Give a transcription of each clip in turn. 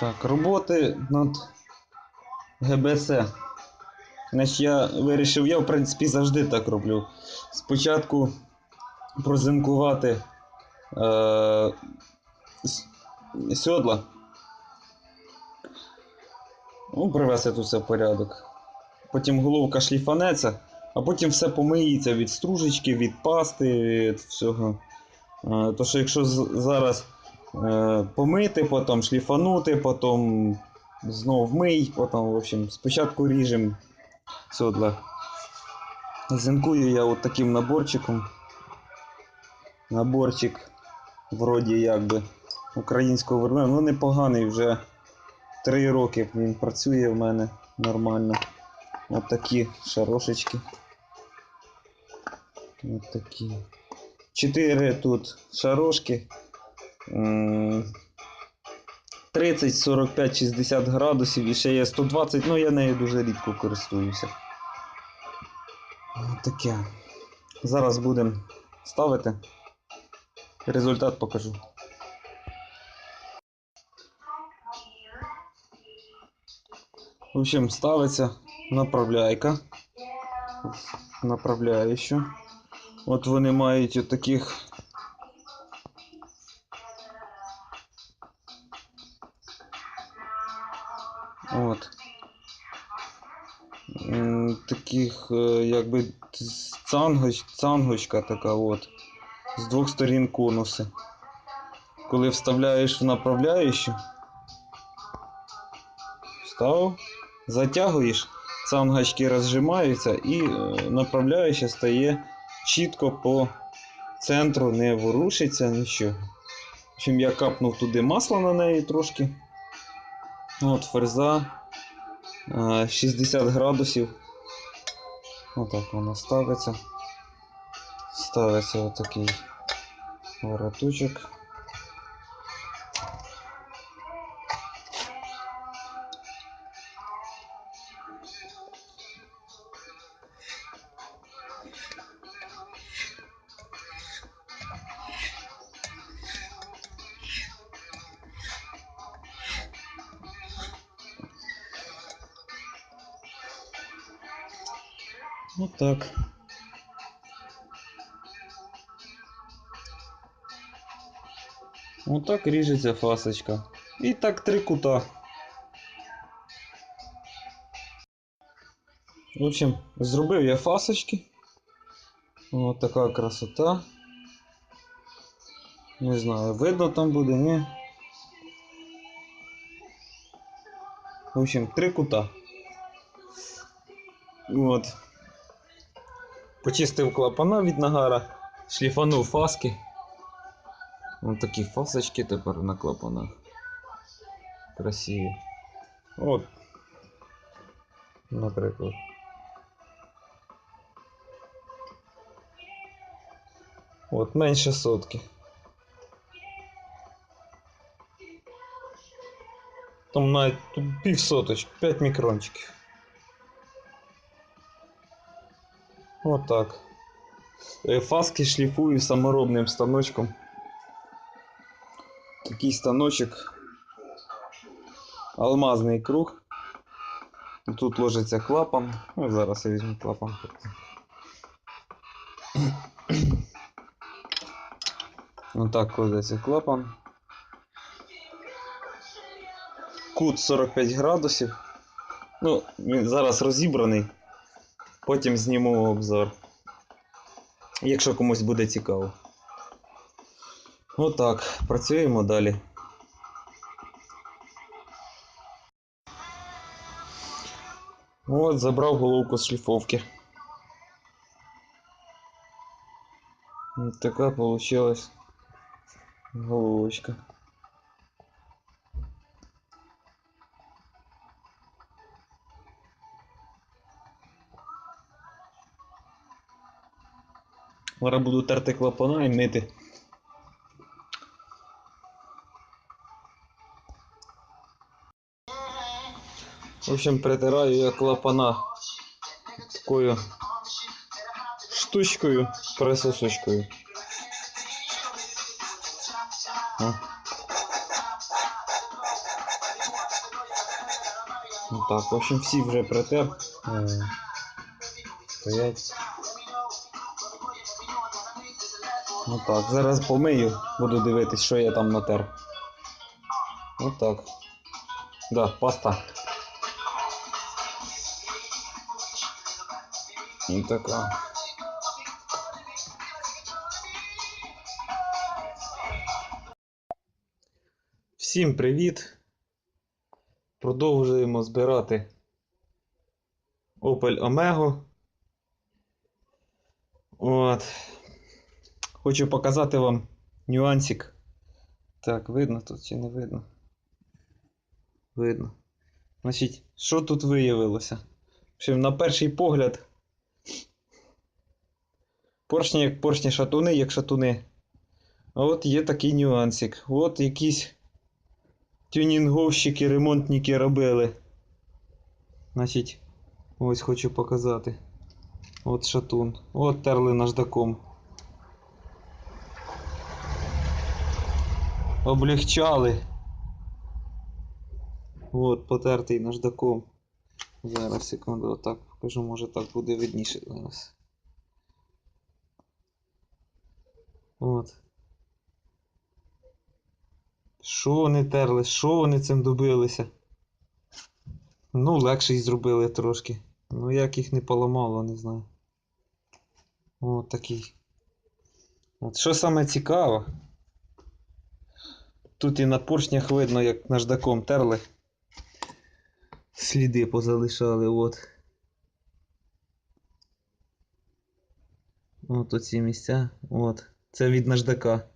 Так, роботи над ГБС. Значить, я вирішив, я в принципі завжди так роблю. Спочатку прозимкувати е, сьодла. Ну, привести тут все в порядок. Потім головка шліфанеться, а потім все помиється від стружечки, від пасти, від всього. Е, То що якщо зараз помити, потім шліфанути, потім знов вмий, потім, в общем, спочатку ріжемо сьодла. Зинкую я от таким наборчиком. Наборчик вроді якби українського виробника. Ну непоганий вже 3 роки він працює в мене нормально. От такі шарошечки. От такі. 4 тут шарошки. М, 30, 45, 60 градусів і ще є 120, ну я нею дуже рідко користуюся. Таке. Зараз будемо ставити. Результат покажу. В общем, ставиться направляйка. Направляючу. От вони мають от таких Таких, е, якби цангоч, цангочка така от. З двох сторін конуси. Коли вставляєш в направляючу, вставив, затягуєш, цангочки розжимаються і е, направляюча стає чітко по центру, не ворушиться нічого. Общем, я капнув туди масло на неї трошки. От фреза е, 60 градусів. Отак воно ставиться. Ставиться отакий вороточок. Вот так. Вот так ріжеться фасочка. І так три кута. В общем, зробив я фасочки. Ось така красота. Не знаю, видно там буде, ні. В общем, три кута. От. Почистив клапана від нагара, шліфанув фаски. Ось такі фасочки тепер на клапанах. Красиві. От. Наприклад. От менше сотки. Там навіть пів соточки, 5 мікрончиків. Отак. Е, Фаски шліфую саморобним станочком. Такий станочок. Алмазний круг. Тут ложиться клапан. Ну, зараз я візьму клапан. Отак кладеться клапан. Кут 45 градусів. Ну, він зараз розібраний. Потім зніму обзор. Якщо комусь буде цікаво. Отак, працюємо далі. От, забрав головку з шліфовки. От така получилась головочка. Зараз буду терти клапана і мити. В общем, притираю я клапана такою штучкою, присосочкою. Ну так, в общем, всі вже притер. Е, Стоять. Ну так, зараз помию, буду дивитись, що я там натер. Ну так. Да, паста. Ну така. Всім привіт! Продовжуємо збирати Opel Omega. От. Хочу показати вам нюансик. Так, видно тут чи не видно? Видно. Значить, що тут виявилося? На перший погляд. Поршні як поршні шатуни, як шатуни. А от є такий нюансик. От якісь тюнінговщики, ремонтники робили. Значить, ось хочу показати. От шатун. От терли наждаком. Облегчали. От, потертий наждаком. Зараз, секунду, отак покажу, може так буде видніше зараз. От. Що вони терли? Що вони цим добилися? Ну, легше й зробили трошки. Ну, як їх не поламало, не знаю. От такий. От що саме цікаво. Тут і на поршнях видно, як наждаком терли. Сліди позалишали, от. От оці місця. От. Це від наждака.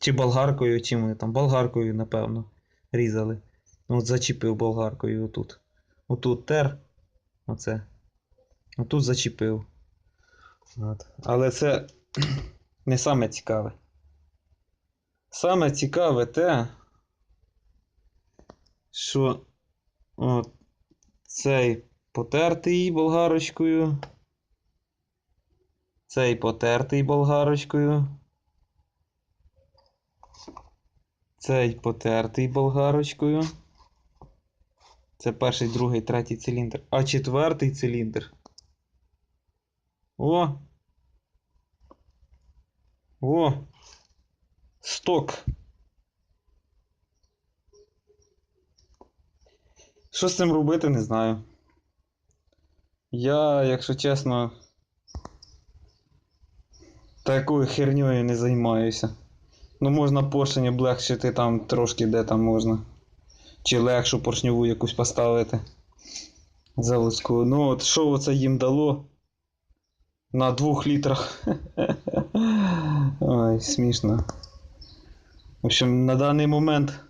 Чи болгаркою, чи ми там болгаркою, напевно, різали. Ну, От зачепив болгаркою отут. Отут тер. Оце. Отут зачепив. От. Але це не саме цікаве. Саме цікаве те, що от цей потертий болгарочкою. Цей потертий болгарочкою. Цей потертий болгарочкою. Це перший, другий, третій циліндр. А четвертий циліндр. О! О! Сток. Що з цим робити, не знаю. Я, якщо чесно, такою херньою не займаюся. Ну, можна поршень облегшити там трошки, де там можна. Чи легшу поршньову якусь поставити. Заводську. Ну от що оце їм дало? На двох літрах. Ой, смішно. В общем, на даний момент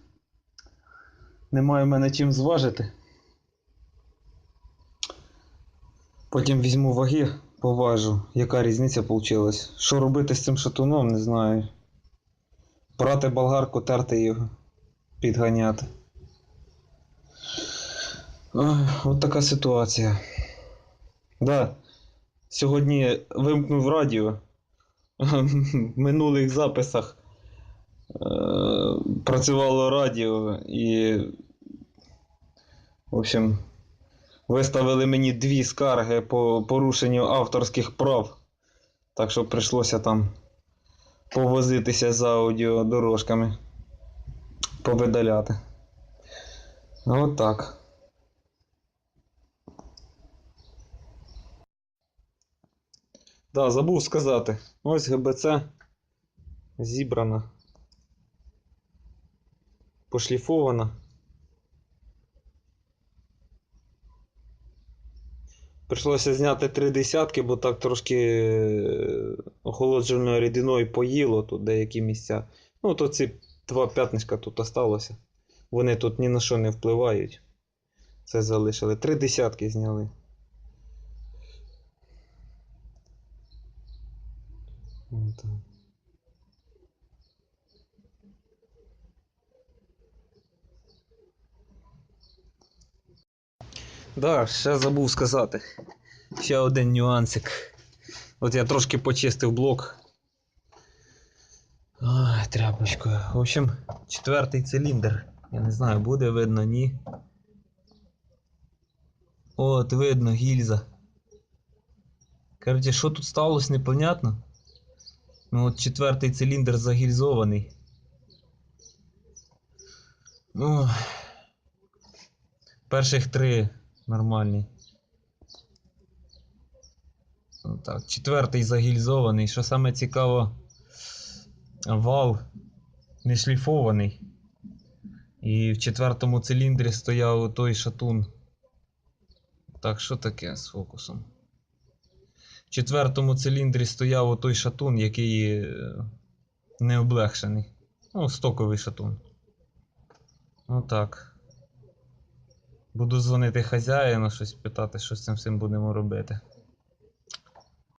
немає в мене чим зважити. Потім візьму ваги, поважу, яка різниця вийшла. Що робити з цим шатуном, не знаю. Брати болгарку, терти його, підганяти. Ой, от така ситуація. Да. Сьогодні вимкнув радіо. В минулих записах працювало радіо і. В общем, виставили мені дві скарги по порушенню авторських прав. Так що прийшлося там повозитися з аудіодорожками. Повидаляти. От так. Да, забув сказати. Ось ГБЦ зібрана. Пошліфована. Прийшлося зняти три десятки, бо так трошки е, охолодженою рідиною поїло тут деякі місця. Ну, то ці два п'ятнишка тут осталося. Вони тут ні на що не впливають. Це залишили. Три десятки зняли. От. Да, ще забув сказати. Ще один нюансик. От я трошки почистив блок. Ай, тряпочкою. В общем, четвертий циліндр. Я не знаю, буде видно, ні. От, видно, гільза. Короче, що тут сталося, непонятно. Ну от четвертий циліндр загільзований. Ну. Перших три нормальні. Ну, так, четвертий загільзований. Що саме цікаво, вал не шліфований. І в четвертому циліндрі стояв той шатун. Так, що таке з фокусом? В четвертому циліндрі стояв отой шатун, який е, не облегшений. Ну, стоковий шатун. Ну так. Буду дзвонити хазяїну, щось питати, що з цим всім будемо робити.